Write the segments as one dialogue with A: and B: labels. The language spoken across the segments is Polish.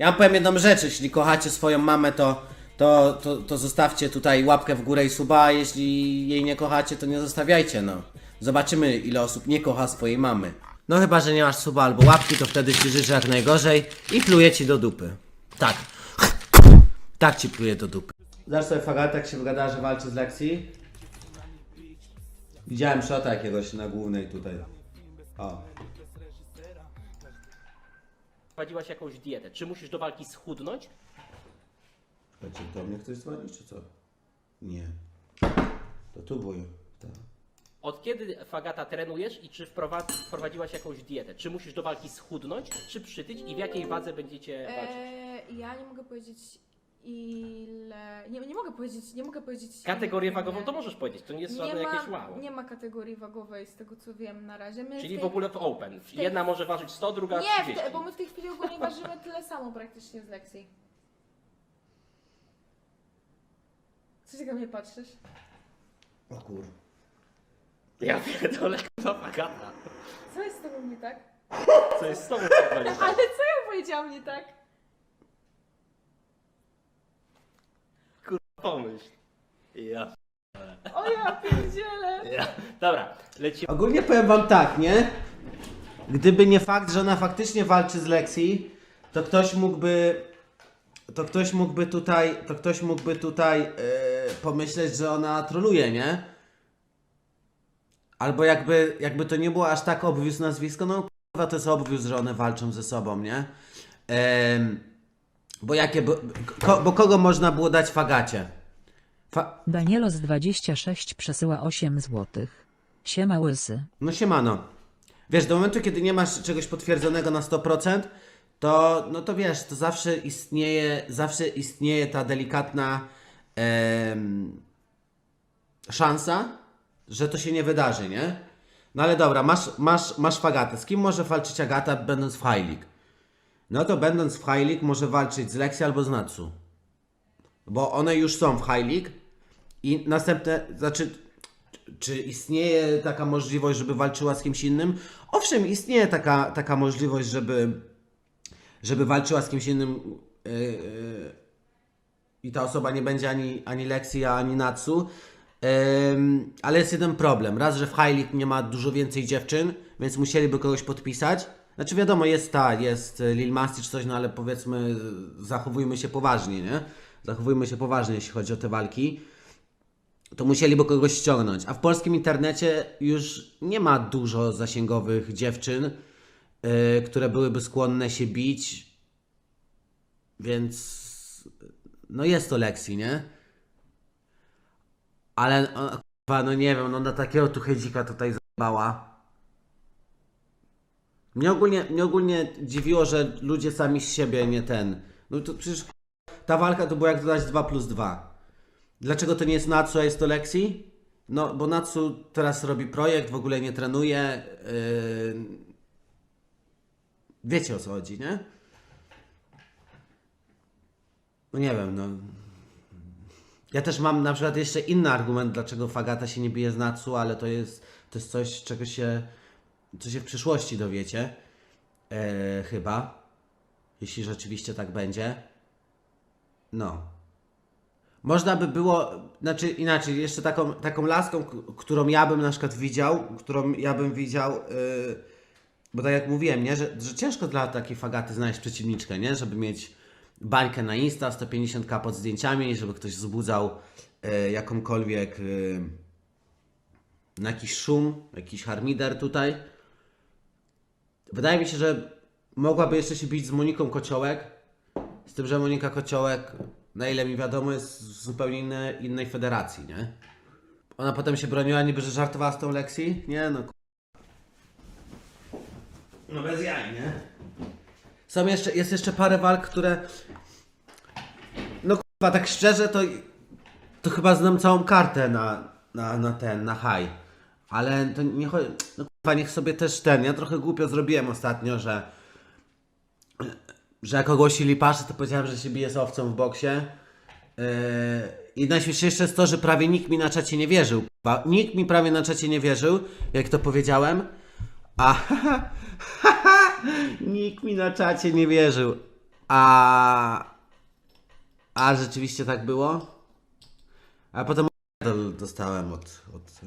A: Ja wam powiem jedną rzecz, jeśli kochacie swoją mamę, to, to, to, to zostawcie tutaj łapkę w górę i suba, a jeśli jej nie kochacie, to nie zostawiajcie, no. Zobaczymy, ile osób nie kocha swojej mamy. No chyba, że nie masz suba albo łapki, to wtedy ci życzę jak najgorzej i pluję ci do dupy. Tak. Tak ci pluję do dupy. Zaraz sobie Fagat, jak się wygadała, że walczy z lekcji. Widziałem szota jakiegoś na głównej tutaj. O.
B: Prowadziłaś jakąś dietę. Czy musisz do walki schudnąć?
A: Słuchajcie, do mnie ktoś dzwoni, czy co? Nie. To tu wuju. Tak.
B: Od kiedy Fagata trenujesz i czy wprowadz- wprowadziłaś jakąś dietę? Czy musisz do walki schudnąć, czy przytyć i w jakiej wadze będziecie walczyć?
C: Eee, ja nie mogę powiedzieć ile. Nie, nie mogę powiedzieć, nie mogę powiedzieć.
B: Kategorię wagową to możesz powiedzieć, to nie jest żadne
C: ma,
B: jakieś wow.
C: nie ma kategorii wagowej z tego co wiem na razie. My
B: Czyli
C: tej-
B: w ogóle w open.
C: tej-
B: Jedna może ważyć 100, druga
C: Nie,
B: 30.
C: w te, bo my w tej chwili ogólnie ważymy tyle samo praktycznie z lekcji. Co się na mnie patrzysz?
A: O kur...
B: Ja pierdolę, kurwa Fagata.
C: Co jest z tobą nie tak?
B: Co jest z tobą? kurwa, nie tak?
C: Ale co ja powiedziałam nie tak?
B: Pomyśl. Ja.
C: O ja pierdzielę!
B: ja. Dobra, lecimy.
A: Ogólnie powiem wam tak, nie? Gdyby nie fakt, że ona faktycznie walczy z Lexi, to ktoś mógłby... To ktoś mógłby tutaj, to ktoś mógłby tutaj yy, pomyśleć, że ona troluje, nie? Albo jakby, jakby to nie było aż tak obvious nazwisko, no kurwa to jest obvious, że one walczą ze sobą, nie? Em, bo jakie, bo, ko, bo kogo można było dać fagacie? Fa
D: Danielos 26 przesyła 8 złotych. Siema łysy.
A: No siemano. Wiesz, do momentu, kiedy nie masz czegoś potwierdzonego na 100%, to, no to wiesz, to zawsze istnieje, zawsze istnieje ta delikatna em, szansa, że to się nie wydarzy, nie? No ale dobra, masz, masz, masz Fagatę. Z kim może walczyć Agata, będąc w High League? No to będąc w High League może walczyć z Lexi albo z Natsu. Bo one już są w High League i następne, znaczy czy istnieje taka możliwość, żeby walczyła z kimś innym? Owszem, istnieje taka, taka możliwość, żeby, żeby walczyła z kimś innym yy, yy, i ta osoba nie będzie ani, ani Lexi, ani Natsu. Ym, ale jest jeden problem. Raz, że w High League nie ma dużo więcej dziewczyn, więc musieliby kogoś podpisać. Znaczy wiadomo, jest ta, jest y, Lil Masti czy coś, no ale powiedzmy, zachowujmy się poważnie, nie? Zachowujmy się poważnie, jeśli chodzi o te walki to musieliby kogoś ściągnąć. A w polskim internecie już nie ma dużo zasięgowych dziewczyn, yy, które byłyby skłonne się bić. Więc no jest to Lexi, nie? Ale o, kurwa, no nie wiem, no na takiego tu hedzika tutaj zabała. Mnie ogólnie, mnie ogólnie dziwiło, że ludzie sami z siebie nie ten. No to przecież ta walka to była jak dodać 2 plus 2. Dlaczego to nie jest Natsu, a jest to Lexi? No, bo Natsu teraz robi projekt, w ogóle nie trenuje. Yy... Wiecie o co chodzi, nie? No nie wiem, no. Ja też mam na przykład jeszcze inny argument, dlaczego Fagata się nie bije z Natsu, ale to jest, to jest coś, czego się, co się w przyszłości dowiecie. Yy, chyba. Jeśli rzeczywiście tak będzie. No. Można by było, znaczy inaczej, jeszcze taką, taką laską, którą ja bym na przykład widział, którą ja bym widział, yy, bo tak jak mówiłem, nie, że, że ciężko dla takiej fagaty znaleźć przeciwniczkę, nie, żeby mieć bańkę na Insta, 150k pod zdjęciami, żeby ktoś wzbudzał yy, jakąkolwiek, yy, na jakiś szum, jakiś harmider tutaj. Wydaje mi się, że mogłaby jeszcze się bić z Moniką Kociołek, z tym, że Monika Kociołek, na ile mi wiadomo, jest z zupełnie inne, innej federacji, nie? Ona potem się broniła, niby, że żartowała z tą Lexi? Nie, no. No bez jaj, nie? Są jeszcze, jest jeszcze parę walk, które... No kurwa, tak szczerze, to... To chyba znam całą kartę na, na, na ten, na high. Ale to nie chodzi... No kurwa, niech sobie też ten... Ja trochę głupio zrobiłem ostatnio, że że jak ogłosili paszę, to powiedziałem, że się bije z owcą w boksie. Yy, I najśmieszniejsze jest to, że prawie nikt mi na czacie nie wierzył. Ba- Nikt mi prawie na czacie nie wierzył, jak to powiedziałem. A nikt mi na czacie nie wierzył. A, a rzeczywiście tak było? A potem do- dostałem od, od,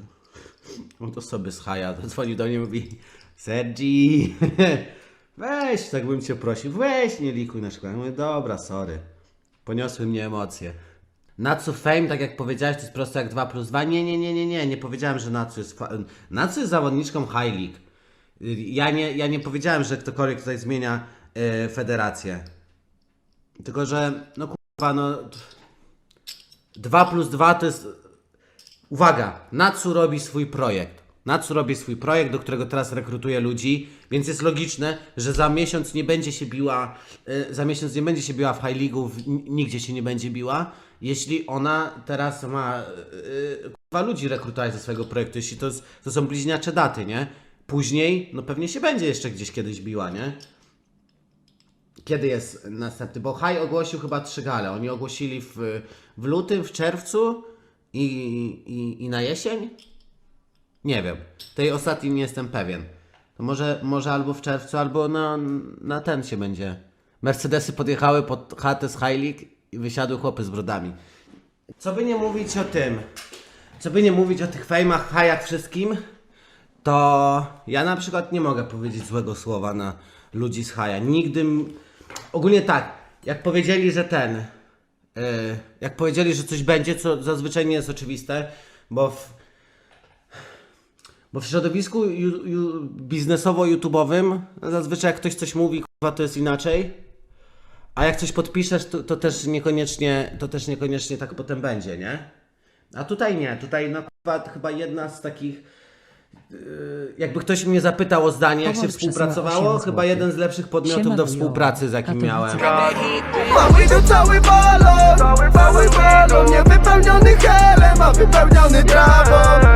A: od osoby z Haja, dzwonił do mnie i mówi Sergi, weź, tak bym cię prosił, weź nie likuj na szkole. Ja mówię, dobra, sorry. Poniosły mnie emocje. Natsu Fame, tak jak powiedziałeś, to jest prosto jak 2 plus 2. Nie, nie, nie, nie, nie, nie powiedziałem, że Natsu jest... Fa- Natsu jest zawodniczką High League. Ja nie, ja nie powiedziałem, że ktokolwiek tutaj zmienia y, federację. Tylko, że no kurwa, no... 2 plus 2 to jest... Uwaga, Natsu robi swój projekt. Natsu robi swój projekt, do którego teraz rekrutuje ludzi, więc jest logiczne, że za miesiąc nie będzie się biła, y, za miesiąc nie będzie się biła w High n- nigdzie się nie będzie biła, jeśli ona teraz ma y, kurwa ludzi rekrutować do swojego projektu, jeśli to, to są bliźniacze daty, nie? Później, no pewnie się będzie jeszcze gdzieś kiedyś biła, nie? Kiedy jest następny? Bo High ogłosił chyba trzy gale. Oni ogłosili w, w lutym, w czerwcu i, i, i na jesień? Nie wiem. Tej ostatniej nie jestem pewien. To może, może albo w czerwcu, albo na, na ten się będzie. Mercedesy podjechały pod chatę z League i wysiadły chłopy z brodami. Co by nie mówić o tym, co by nie mówić o tych fejmach, hajach wszystkim, to ja na przykład nie mogę powiedzieć złego słowa na ludzi z haja. Nigdy. Ogólnie tak, jak powiedzieli, że ten. Yy, jak powiedzieli, że coś będzie, co zazwyczaj nie jest oczywiste, bo w, bo w środowisku ju, ju, biznesowo-YouTube'owym zazwyczaj jak ktoś coś mówi, kurwa, to jest inaczej. A jak coś podpiszesz, to, to też niekoniecznie, to też niekoniecznie tak potem będzie, nie? A tutaj nie, tutaj no chyba jedna z takich jakby ktoś mnie zapytał o zdanie, jak się współpracowało,
D: 8
A: chyba jeden z lepszych podmiotów
D: Siema,
A: do współpracy, z jakim miałem.
E: Mamy tu cały balon, cały, cały balon Niewypełniony helem, a wypełniony trawą